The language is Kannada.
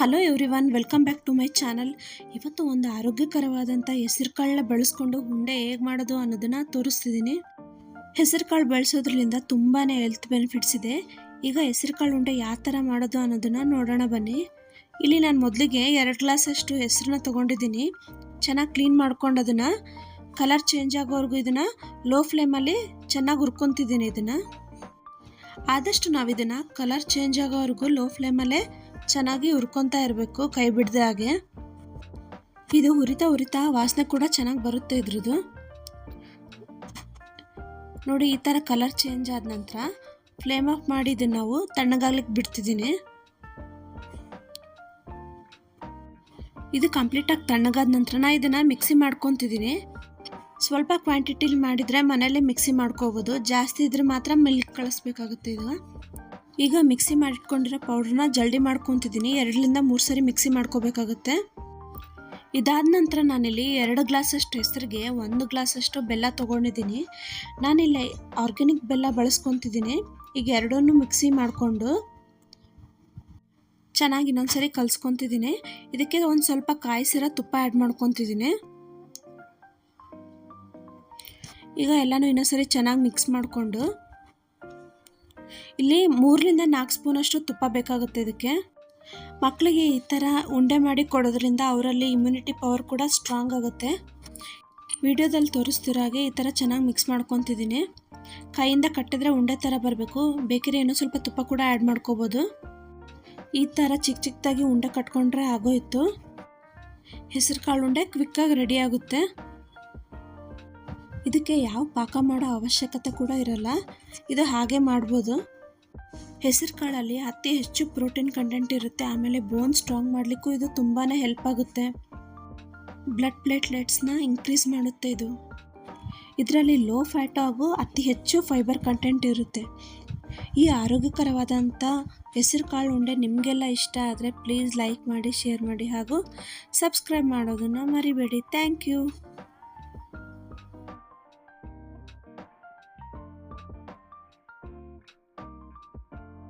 Hello everyone welcome back to my channel ಇವತ್ತು ಒಂದು ಆರೋಗ್ಯಕರವಾದಂಥ ಹೆಸರು ಕಾಳನ್ನ ಬಳಸ್ಕೊಂಡು ಉಂಡೆ ಹೇಗೆ ಮಾಡೋದು ಅನ್ನೋದನ್ನು ತೋರಿಸ್ತಿದ್ದೀನಿ ಹೆಸರು ಕಾಳು ಬಳಸೋದ್ರಿಂದ ತುಂಬಾ ಹೆಲ್ತ್ ಬೆನಿಫಿಟ್ಸ್ ಇದೆ. ಈಗ ಹೆಸರು ಕಾಳು ಉಂಡೆ ಯಾವ ಥರ ಮಾಡೋದು ಅನ್ನೋದನ್ನು ನೋಡೋಣ ಬನ್ನಿ. ಇಲ್ಲಿ ನಾನು ಮೊದಲಿಗೆ ಎರಡು ಗ್ಲಾಸಷ್ಟು ಹೆಸರನ್ನ ತೊಗೊಂಡಿದ್ದೀನಿ. ಚೆನ್ನಾಗಿ ಕ್ಲೀನ್ ಮಾಡ್ಕೊಂಡು ಅದನ್ನು ಕಲರ್ ಚೇಂಜ್ ಆಗೋವರೆಗೂ ಇದನ್ನು ಲೋ ಫ್ಲೇಮಲ್ಲಿ ಚೆನ್ನಾಗಿ ಹುರ್ಕೊತಿದ್ದೀನಿ ಇದನ್ನು. ಆದಷ್ಟು ನಾವು ಇದನ್ನು ಕಲರ್ ಚೇಂಜ್ ಆಗೋವರೆಗೂ ಲೋ ಫ್ಲೇಮಲ್ಲೇ ಚೆನ್ನಾಗಿ ಹುರ್ಕೊತಾ ಇರಬೇಕು, ಕೈ ಬಿಡದೆ ಹಾಗೆ. ಇದು ಉರಿತಾ ಉರಿತಾ ವಾಸನೆ ಕೂಡ ಚೆನ್ನಾಗಿ ಬರುತ್ತೆ ಇದ್ರದ್ದು. ನೋಡಿ, ಈ ಥರ ಕಲರ್ ಚೇಂಜ್ ಆದ ನಂತರ ಫ್ಲೇಮ್ ಆಫ್ ಮಾಡಿ ಇದನ್ನು ನಾವು ತಣ್ಣಗಾಗ್ಲಿಕ್ಕೆ ಬಿಡ್ತಿದ್ದೀನಿ ಇದು ಕಂಪ್ಲೀಟಾಗಿ ತಣ್ಣಗಾದ ನಂತರ ನಾನು ಇದನ್ನು ಮಿಕ್ಸಿ ಮಾಡ್ಕೊತಿದ್ದೀನಿ ಸ್ವಲ್ಪ ಕ್ವಾಂಟಿಟಿಲಿ ಮಾಡಿದರೆ ಮನೇಲಿ ಮಿಕ್ಸಿ ಮಾಡ್ಕೋಬೋದು. ಜಾಸ್ತಿ ಇದ್ರೆ ಮಾತ್ರ ಮಿಲ್ಕ್ ಕಳಿಸ್ಬೇಕಾಗುತ್ತೆ ಇದು ಈಗ ಮಿಕ್ಸಿ ಮಾಡಿಟ್ಕೊಂಡಿರೋ ಪೌಡ್ರನ್ನ ಜಲ್ದಿ ಮಾಡ್ಕೊತಿದ್ದೀನಿ. ಎರಡರಿಂದ ಮೂರು ಸರಿ ಮಿಕ್ಸಿ ಮಾಡ್ಕೋಬೇಕಾಗುತ್ತೆ. ಇದಾದ ನಂತರ ನಾನಿಲ್ಲಿ ಎರಡು ಗ್ಲಾಸಷ್ಟು ಹೆಸರಿಗೆ ಒಂದು ಗ್ಲಾಸಷ್ಟು ಬೆಲ್ಲ ತೊಗೊಂಡಿದ್ದೀನಿ. ನಾನಿಲ್ಲಿ ಆರ್ಗ್ಯಾನಿಕ್ ಬೆಲ್ಲ ಬಳಸ್ಕೊತಿದ್ದೀನಿ. ಈಗ ಎರಡನ್ನೂ ಮಿಕ್ಸಿ ಮಾಡಿಕೊಂಡು ಚೆನ್ನಾಗಿ ಇನ್ನೊಂದು ಸರಿ ಕಲಿಸ್ಕೊತಿದ್ದೀನಿ. ಇದಕ್ಕೆ ಒಂದು ಸ್ವಲ್ಪ ಕಾಯಿಸಿರೋ ತುಪ್ಪ ಆ್ಯಡ್ ಮಾಡ್ಕೊತಿದ್ದೀನಿ. ಈಗ ಎಲ್ಲನೂ ಇನ್ನೊಂದ್ಸರಿ ಚೆನ್ನಾಗಿ ಮಿಕ್ಸ್ ಮಾಡಿಕೊಂಡು. ಇಲ್ಲಿ ಮೂರರಿಂದ ನಾಲ್ಕು ಸ್ಪೂನಷ್ಟು ತುಪ್ಪ ಬೇಕಾಗುತ್ತೆ ಇದಕ್ಕೆ. ಮಕ್ಕಳಿಗೆ ಈ ಥರ ಉಂಡೆ ಮಾಡಿ ಕೊಡೋದ್ರಿಂದ ಅವರಲ್ಲಿ ಇಮ್ಯುನಿಟಿ ಪವರ್ ಕೂಡ ಸ್ಟ್ರಾಂಗ್ ಆಗುತ್ತೆ. ವಿಡಿಯೋದಲ್ಲಿ ತೋರಿಸ್ತಿರೋ ಹಾಗೆ ಈ ಥರ ಚೆನ್ನಾಗಿ ಮಿಕ್ಸ್ ಮಾಡ್ಕೊತಿದ್ದೀನಿ. ಕೈಯಿಂದ ಕಟ್ಟಿದ್ರೆ ಉಂಡೆ ಥರ ಬರಬೇಕು. ಬೇಕರಿ ಏನೋ ಸ್ವಲ್ಪ ತುಪ್ಪ ಕೂಡ ಆ್ಯಡ್ ಮಾಡ್ಕೋಬೋದು. ಈ ಥರ ಚಿಕ್ಕ ಚಿಕ್ಕದಾಗಿ ಉಂಡೆ ಕಟ್ಕೊಂಡ್ರೆ ಆಗೋಯಿತು. ಹೆಸರು ಕಾಳು ಉಂಡೆ ಕ್ವಿಕ್ಕಾಗಿ ರೆಡಿ ಆಗುತ್ತೆ. ಇದಕ್ಕೆ ಯಾವ ಪಾಕ ಮಾಡೋ ಅವಶ್ಯಕತೆ ಕೂಡ ಇರಲ್ಲ. ಇದು ಹಾಗೆ ಮಾಡ್ಬೋದು. ಹೆಸರು ಕಾಳಲ್ಲಿ ಅತಿ ಹೆಚ್ಚು ಪ್ರೋಟೀನ್ ಕಂಟೆಂಟ್ ಇರುತ್ತೆ. ಆಮೇಲೆ ಬೋನ್ ಸ್ಟ್ರಾಂಗ್ ಮಾಡಲಿಕ್ಕೂ ಇದು ತುಂಬಾ ಹೆಲ್ಪ್ ಆಗುತ್ತೆ. ಬ್ಲಡ್ ಪ್ಲೇಟ್ಲೆಟ್ಸ್ನ ಇನ್ಕ್ರೀಸ್ ಮಾಡುತ್ತೆ ಇದು. ಇದರಲ್ಲಿ ಲೋ ಫ್ಯಾಟ್ ಹಾಗೂ ಅತಿ ಹೆಚ್ಚು ಫೈಬರ್ ಕಂಟೆಂಟ್ ಇರುತ್ತೆ. ಈ ಆರೋಗ್ಯಕರವಾದಂಥ ಹೆಸರು ಕಾಳು ಉಂಡೆ ನಿಮಗೆಲ್ಲ ಇಷ್ಟ ಆದರೆ ಪ್ಲೀಸ್ ಲೈಕ್ ಮಾಡಿ ಶೇರ್ ಮಾಡಿ ಹಾಗೂ ಸಬ್ಸ್ಕ್ರೈಬ್ ಮಾಡೋದನ್ನು ಮರಿಬೇಡಿ. Thank you